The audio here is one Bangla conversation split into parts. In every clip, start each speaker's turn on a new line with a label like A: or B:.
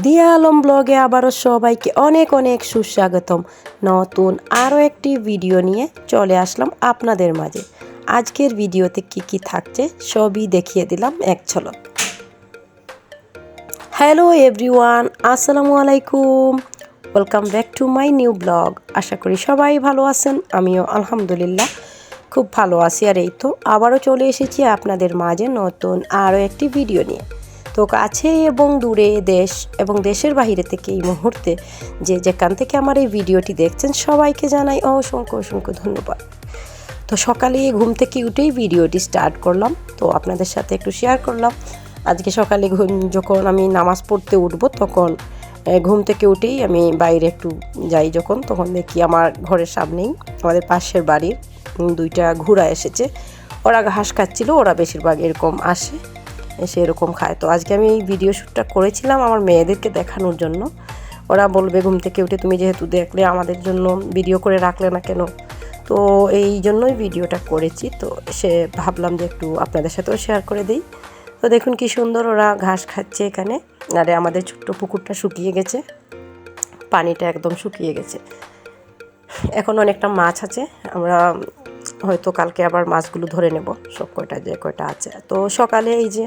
A: দিয়া আলম ব্লগে আবারও সবাইকে অনেক অনেক সুস্বাগতম। নতুন আরও একটি ভিডিও নিয়ে চলে আসলাম আপনাদের মাঝে। আজকের ভিডিওতে কি কি থাকছে সবই দেখিয়ে দিলাম এক ঝলক। হ্যালো এভরিওয়ান, আসসালামু আলাইকুম। Welcome back to my new vlog. আশা করি সবাই ভালো আছেন, আমিও আলহামদুলিল্লাহ খুব ভালো আছি। আর এই তো আবারও চলে এসেছি আপনাদের মাঝে নতুন আরও একটি ভিডিও নিয়ে। তো কাছে এবং দূরে দেশ এবং দেশের বাহিরে থেকে এই মুহূর্তে যে যেখান থেকে আমার এই ভিডিওটি দেখছেন সবাইকে জানাই অসংখ্য অসংখ্য ধন্যবাদ। তো সকালে ঘুম থেকে উঠেই ভিডিওটি স্টার্ট করলাম, তো আপনাদের সাথে একটু শেয়ার করলাম। আজকে সকালে ঘুম যখন আমি নামাজ পড়তে উঠবো তখন ঘুম থেকে উঠেই আমি বাইরে একটু যাই যখন, তখন দেখি আমার ঘরের সামনেই আমাদের পাশের বাড়ির দুইটা ঘোড়া এসেছে। ওরা ঘাস খাচ্ছিল, ওরা বেশিরভাগ এরকম আসে। এসে এরকম খায়। তো আজকে আমি এই ভিডিও শ্যুটটা করেছিলাম আমার মেয়েদেরকে দেখানোর জন্য। ওরা বলবে, ঘুম থেকে উঠে তুমি যেহেতু দেখলে আমাদের জন্য ভিডিও করে রাখলে না কেন? তো এই জন্যই ভিডিওটা করেছি। তো সে ভাবলাম যে একটু আপনাদের সাথেও শেয়ার করে দিই। তো দেখুন কি সুন্দর ওরা ঘাস খাচ্ছে এখানে। আরে আমাদের ছোট্ট পুকুরটা শুকিয়ে গেছে। পানিটা একদম শুকিয়ে গেছে। এখন অনেকটা মাছ আছে। আমরা হয়তো কালকে আবার মাছগুলো ধরে নেব। সব কয়টা যে কয়টা আছে। তো সকালে এই যে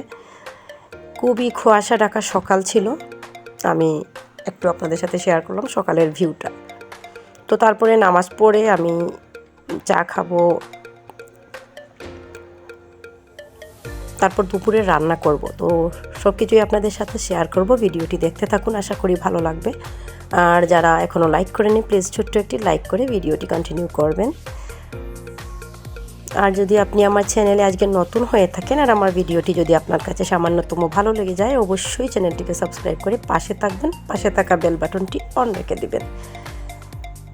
A: খুবই খোয়াশা ঢাকা সকাল ছিল, আমি একটু আপনাদের সাথে শেয়ার করলাম সকালের ভিউটা তো তারপরে নামাজ পড়ে আমি চা খাব, তারপর দুপুরে রান্না করব। তো সব কিছুই আপনাদের সাথে শেয়ার করব, ভিডিওটি দেখতে থাকুন, আশা করি ভালো লাগবে। আর যারা এখনও লাইক করেনি প্লিজ ছোট্ট একটি লাইক করে ভিডিওটি কন্টিনিউ করবেন। আর যদি আপনি আমার চ্যানেলে আজকে নতুন হয়ে থাকেন আর আমার ভিডিওটি যদি আপনার কাছে সামান্যতম ভালো লেগে যায়, অবশ্যই চ্যানেলটিকে সাবস্ক্রাইব করে পাশে থাকবেন, পাশে থাকা বেল বাটনটি অন রেখে দিবেন।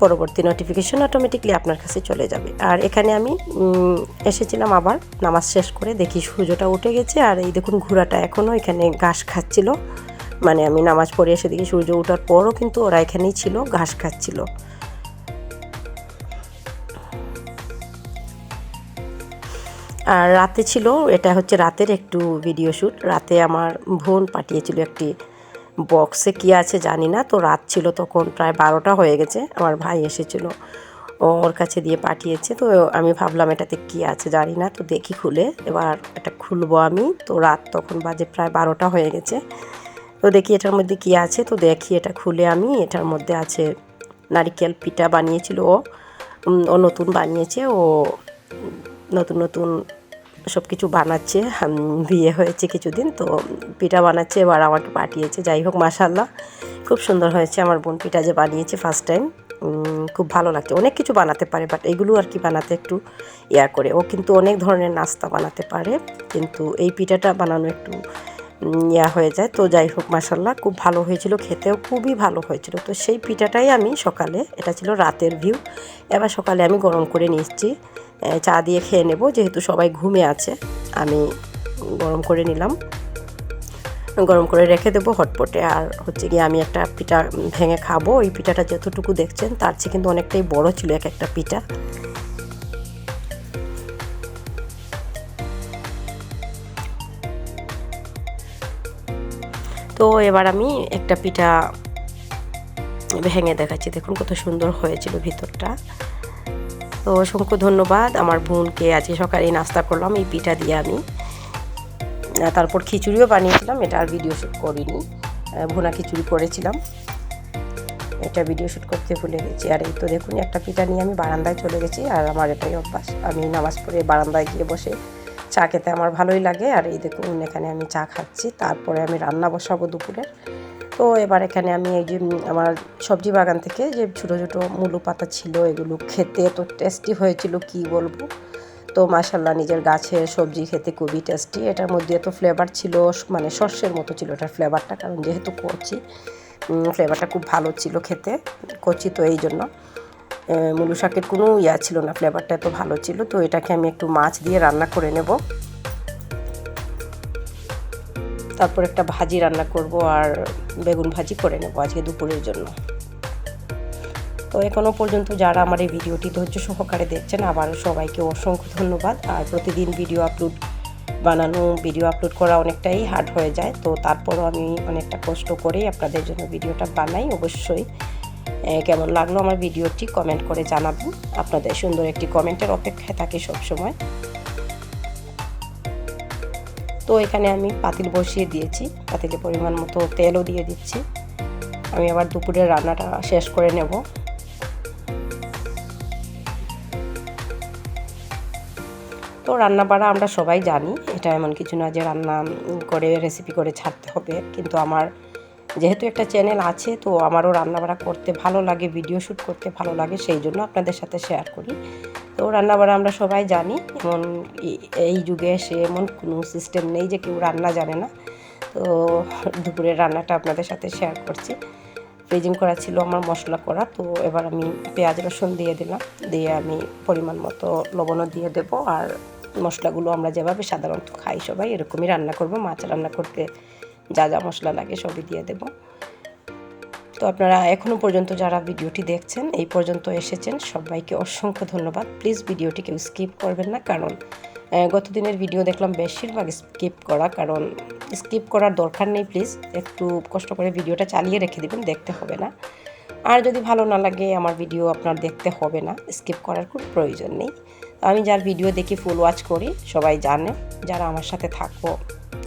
A: পরবর্তী নোটিফিকেশন অটোমেটিকলি আপনার কাছে চলে যাবে। আর এখানে আমি এসেছিলাম আবার, নামাজ শেষ করে দেখি সূর্যটা উঠে গেছে আর এই দেখুন ঘোড়াটা এখনও এখানে ঘাস খাচ্ছিল। মানে আমি নামাজ পড়ে এসে দেখি সূর্য ওঠার পরও কিন্তু ওরা এখানেই ছিল, ঘাস খাচ্ছিল। আর রাতে ছিল, এটা হচ্ছে রাতের একটু ভিডিও শ্যুট রাতে আমার বোন পাঠিয়েছিল একটি বক্সে কী আছে জানি না, তো রাত ছিল তখন প্রায় বারোটা হয়ে গেছে, আমার ভাই এসেছিল। ওর কাছে দিয়ে পাঠিয়েছে, তো আমি ভাবলাম এটাতে কী আছে জানি না, তো দেখি খুলে, এবার এটা খুলবো আমি। তো রাত তখন বাজে প্রায় বারোটা হয়ে গেছে। তো দেখি এটার মধ্যে কী আছে, তো দেখি এটা খুলে আমি, এটার মধ্যে আছে নারিকেল পিঠা বানিয়েছিল ও। ও নতুন বানিয়েছে, ও নতুন নতুন সব কিছু বানাচ্ছে বিয়ে হয়েছে কিছুদিন, তো পিঠা বানাচ্ছে, এবার আমাকে পাঠিয়েছে। যাই হোক মাসাল্লাহ খুব সুন্দর হয়েছে। আমার বোন পিঠা যে বানিয়েছে ফার্স্ট টাইম খুব ভালো লাগছে। অনেক কিছু বানাতে পারে বাট এগুলো আর কি বানাতে একটু ইয়া করে। ও কিন্তু অনেক ধরনের নাস্তা বানাতে পারে, কিন্তু এই পিঠাটা বানানো একটু ইয়া হয়ে যায়। তো যাই হোক মাসাল্লাহ খুব ভালো হয়েছিল, খেতেও খুবই ভালো হয়েছিল। তো সেই পিঠাটাই আমি সকালে, এটা ছিল রাতের ভিউ এবার সকালে আমি গরম করে নিচ্ছি চা দিয়ে খেয়ে নেব, যেহেতু সবাই ঘুমে আছে। আমি গরম করে নিলাম। গরম করে রেখে দেবো হটপটে। আর হচ্ছে গিয়ে আমি একটা পিঠা ভেঙে খাব। ওই পিঠাটা যতটুকু দেখছেন, তার চেয়ে কিন্তু অনেকটাই বড় ছিল এক একটা পিঠা। তো এবার আমি একটা পিঠা ভেঙে দেখাচ্ছি। দেখুন কত সুন্দর হয়েছিল ভিতরটা। তো অসংখ্য ধন্যবাদ। আমার বোনকে আজকে সকালে নাস্তা করলাম, এই পিঠা দিয়ে আমি। তারপর খিচুড়িও বানিয়েছিলাম, এটা আর ভিডিও শ্যুট করিনি। ভুনা খিচুড়ি করেছিলাম। এটা ভিডিও শ্যুট করতে ভুলে গেছি। আর এই তো দেখুন, একটা পিঠা নিয়ে আমি বারান্দায় চলে গেছি, আর আমার এটাই অভ্যাস। আমি নামাজ পড়ে বারান্দায় গিয়ে বসে চা খেতে আমার ভালোই লাগে। আর এই দেখুন, এখানে আমি চা খাচ্ছি। তারপরে আমি রান্না বসাবো দুপুরের তো এবার এখানে আমি এই যে আমার সবজি বাগান থেকে যে ছোটো ছোটো মুলো পাতা ছিল, এগুলো খেতে তো টেস্টি হয়েছিল, কি বলব? তো মাসাল্লাহ নিজের গাছের সবজি খেতে খুবই টেস্টি এটার মধ্যে এত ফ্লেভার ছিল মানে শস্যের মতো ছিল এটার ফ্লেভারটা কারণ যেহেতু কচি ফ্লেভারটা খুব ভালো ছিল খেতে, কচি তো এই জন্য। মুলু শাকের কোনো ইয়া ছিল না ফ্লেভারটা এত ভালো ছিল। তো এটাকে আমি একটু মাছ দিয়ে রান্না করে নেব। তারপর একটা ভাজি রান্না করব আর বেগুন ভাজি করে নেব আজকে দুপুরের জন্য। তো এখনও পর্যন্ত যারা আমার এই ভিডিওটি ধৈর্য সহকারে দেখছেন, আবারও সবাইকে অসংখ্য ধন্যবাদ। আর প্রতিদিন ভিডিও আপলোড বানানো, ভিডিও আপলোড করা অনেকটাই হার্ড হয়ে যায়। তো তারপরও আমি অনেকটা কষ্ট করেই আপনাদের জন্য ভিডিওটা বানাই। অবশ্যই কেমন লাগল আমার ভিডিওটি কমেন্ট করে জানাবেন। আপনাদের সুন্দর একটি কমেন্টের অপেক্ষায় থাকি সবসময়। তো এখানে আমি পাতিল বসিয়ে দিয়েছি। পাতিলে পরিমাণ মতো তেলও দিয়ে দিচ্ছি। আমি আবার দুপুরের রান্নাটা শেষ করে নেব। তো রান্না বাড়া আমরা সবাই জানি, এটা এমন কিছু না যে রান্না করে রেসিপি করে ছাড়তে হবে। কিন্তু আমার যেহেতু একটা চ্যানেল আছে, তো আমারও রান্নাবাড়া করতে ভালো লাগে ভিডিও শ্যুট করতে ভালো লাগে, সেই জন্য আপনাদের সাথে শেয়ার করি। তো রান্নাবাড়া আমরা সবাই জানি, এমন এই যুগে এসে এমন কোনো সিস্টেম নেই যে কেউ রান্না জানে না। তো দুপুরের রান্নাটা আপনাদের সাথে শেয়ার করছি। ফ্রিজিং করা ছিল আমার মশলা করা, তো এবার আমি পেঁয়াজ, রসুন দিয়ে দিলাম। দিয়ে আমি পরিমাণ মতো লবণও দিয়ে দেবো আর মশলাগুলো আমরা যেভাবে সাধারণত খাই সবাই এরকমই রান্না করব। মাছ রান্না করতে যা যা মশলা লাগে সবই দিয়ে দেব। তো আপনারা এখনও পর্যন্ত যারা ভিডিওটি দেখছেন, এই পর্যন্ত এসেছেন। সবাইকে অসংখ্য ধন্যবাদ। প্লিজ ভিডিওটি কেউ স্কিপ করবেন না, কারণ গত দিনের ভিডিও দেখলাম বেশিরভাগ স্কিপ করা, কারণ স্কিপ করার দরকার নেই প্লিজ একটু কষ্ট করে ভিডিওটা চালিয়ে রেখে দেবেন, দেখতে হবে না। আর যদি ভালো না লাগে, আমার ভিডিও আপনার দেখতে হবে না স্কিপ করার কোনো প্রয়োজন নেই। আমি যার ভিডিও দেখি ফুল ওয়াচ করি, সবাই জানে। যারা আমার সাথে থাকো,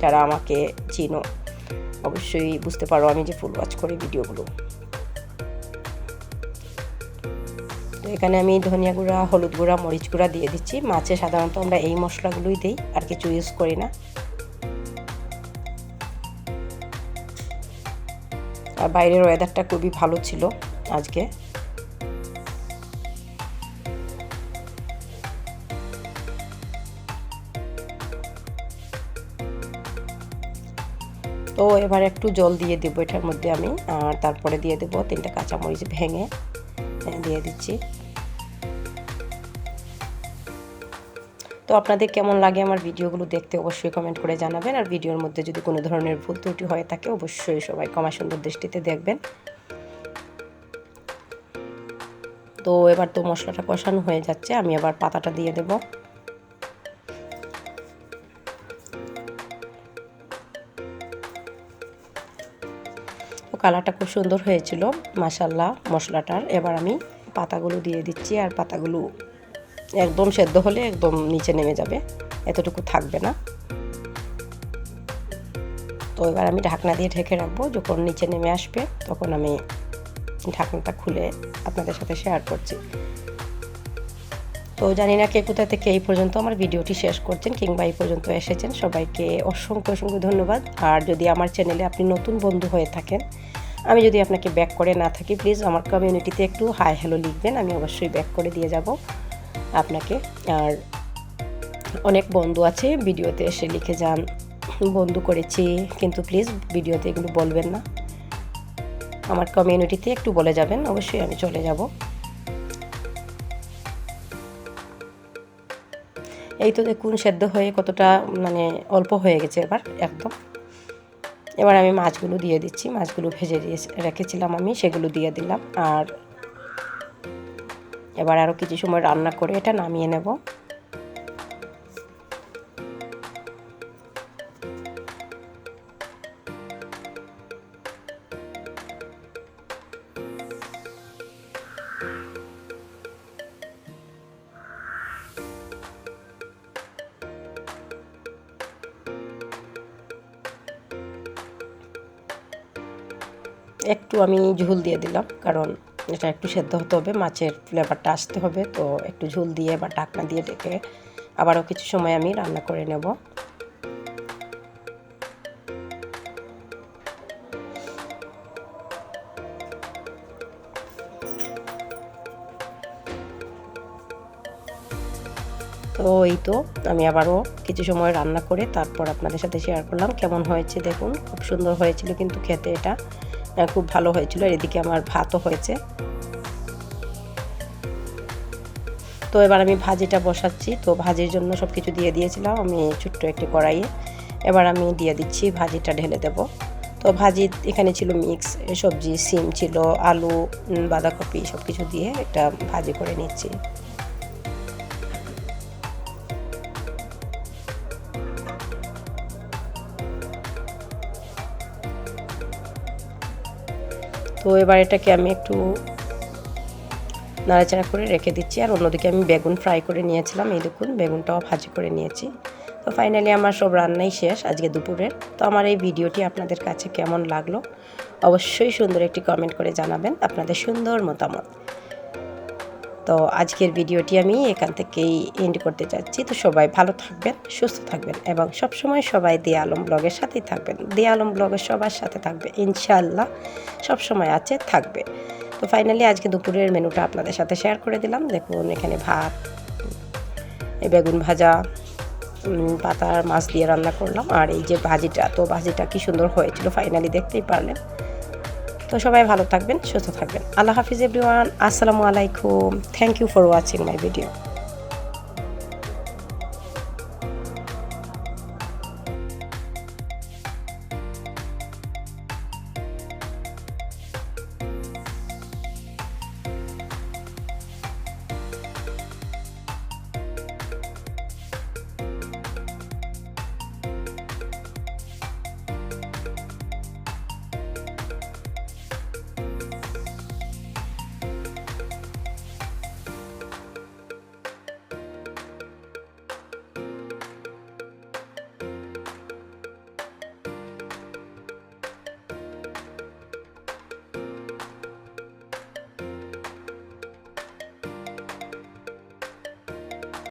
A: যারা আমাকে চিনো অবশ্যই বুঝতে পারো আমি যে ফুল ওয়াচ করি ভিডিওগুলো। তো এখানে আমি ধনিয়া গুঁড়া, হলুদ গুঁড়া, মরিচ গুঁড়া দিয়ে দিচ্ছি। মাছে সাধারণত আমরা এই মশলাগুলোই দিই, আর কিছু ইউজ করি না। আর বাইরের ওয়েদারটা খুবই ভালো ছিল আজকে। তো এবার একটু জল দিয়ে দেবো এটার মধ্যে আমি, আর তারপরে দিয়ে দেবো তিনটা কাঁচামরিচ ভেঙে দিয়ে দিচ্ছি। তো আপনাদের কেমন লাগে আমার ভিডিওগুলো দেখতে অবশ্যই কমেন্ট করে জানাবেন, আর ভিডিওর মধ্যে যদি কোনো ধরনের ভুল ত্রুটি হয়ে থাকে অবশ্যই সবাই কমা সুন্দর দৃষ্টিতে দেখবেন। তো এবার তো মশলাটা কষানো হয়ে যাচ্ছে, আমি আবার পাতাটা দিয়ে দেবো। কালারটা খুব সুন্দর হয়েছিল মাসাল্লাহ মশলাটার। এবার আমি পাতাগুলো দিয়ে দিচ্ছি আর পাতাগুলো একদম সেদ্ধ হলে একদম নিচে নেমে যাবে, এতটুকু থাকবে না। তো এবার আমি ঢাকনা দিয়ে ঢেকে রাখব, যখন নিচে নেমে আসবে, তখন আমি ঢাকনাটা খুলে আপনাদের সাথে শেয়ার করছি। তো জানি না কে কোথা থেকে এই পর্যন্ত আমার ভিডিওটি শেষ করছেন কিংবা এই পর্যন্ত এসেছেন। সবাইকে অসংখ্য অসংখ্য ধন্যবাদ। আর যদি আমার চ্যানেলে আপনি নতুন বন্ধু হয়ে থাকেন, আমি যদি আপনাকে ব্যাক করে না থাকি প্লিজ আমার কমিউনিটিতে একটু হাই হ্যালো লিখবেন, আমি অবশ্যই ব্যাক করে দিয়ে যাব আপনাকে। আর অনেক বন্ধু আছে, ভিডিওতে এসে লিখে যান, বন্ধু করেছি, কিন্তু প্লিজ ভিডিওতে এগুলো বলবেন না। আমার কমিউনিটিতে একটু বলে যাবেন, অবশ্যই আমি চলে যাব। এই তো দেখুন, সেদ্ধ হয়ে কতটা মানে অল্প হয়ে গেছে এবার, একদম। এবার আমি মাছগুলো দিয়ে দিচ্ছি, মাছগুলো ভেজে দিয়ে রেখেছিলাম আমি, সেগুলো দিয়ে দিলাম। আর এবার আরও কিছু সময় রান্না করে এটা নামিয়ে নেব। একটু আমি ঝুল দিয়ে দিলাম, কারণ এটা একটু সেদ্ধ হতে হবে, মাছের ফ্লেভারটা আসতে হবে, তো একটু ঝুল দিয়ে বা ঢাকনা দিয়ে ডেকে আবারও কিছু সময় আমি রান্না করে নেব। তো এই তো, আমি আবারও কিছু সময় রান্না করে তারপর আপনাদের সাথে শেয়ার করলাম, কেমন হয়েছে দেখুন, খুব সুন্দর হয়েছিল কিন্তু খেতে এটা। খুব ভালো হয়েছিল। আর এদিকে আমার ভাতও হয়েছে। তো এবার আমি ভাজিটা বসাচ্ছি। তো ভাজির জন্য সব কিছু দিয়ে দিয়েছিলাম আমি ছোট্ট একটি কড়াইয়ে। এবার আমি দিয়ে দিচ্ছি ভাজিটা ঢেলে দেব। তো ভাজি এখানে ছিল মিক্স, সবজি, সিম ছিল, আলু বাঁধাকপি সব কিছু দিয়ে একটা ভাজি করে নিচ্ছি। তো এবার এটাকে আমি একটু নাড়াচাড়া করে রেখে দিচ্ছি। আর অন্যদিকে আমি বেগুন ফ্রাই করে নিয়েছিলাম। এই দেখুন, বেগুনটাও ভাজি করে নিয়েছি। তো ফাইনালি আমার সব রান্নাই শেষ আজকে দুপুরের। তো আমার এই ভিডিওটি আপনাদের কাছে কেমন লাগল? অবশ্যই সুন্দর একটি কমেন্ট করে জানাবেন আপনাদের সুন্দর মতামত। তো আজকের ভিডিওটি আমি এখান থেকেই এন্ড করতে চাচ্ছি। তো সবাই ভালো থাকবেন, সুস্থ থাকবেন এবং সবসময় সবাই দিয়ে আলম ব্লগের সাথেই থাকবেন। দে আলম ব্লগের সবার সাথে থাকবে, ইনশাআল্লাহ সবসময় আছে, থাকবে। তো ফাইনালি আজকে দুপুরের মেনুটা আপনাদের সাথে শেয়ার করে দিলাম। দেখুন এখানে ভাত বেগুন ভাজা পাতার মাছ দিয়ে রান্না করলাম। আর এই যে ভাজিটা, তো ভাজিটা কি সুন্দর হয়েছিল ফাইনালি দেখতেই পারলেন। তো সবাই ভালো থাকবেন, সুস্থ থাকবেন। আল্লাহ হাফিজ এভরিওয়ান আসসালামু আলাইকুম। Thank you for watching my video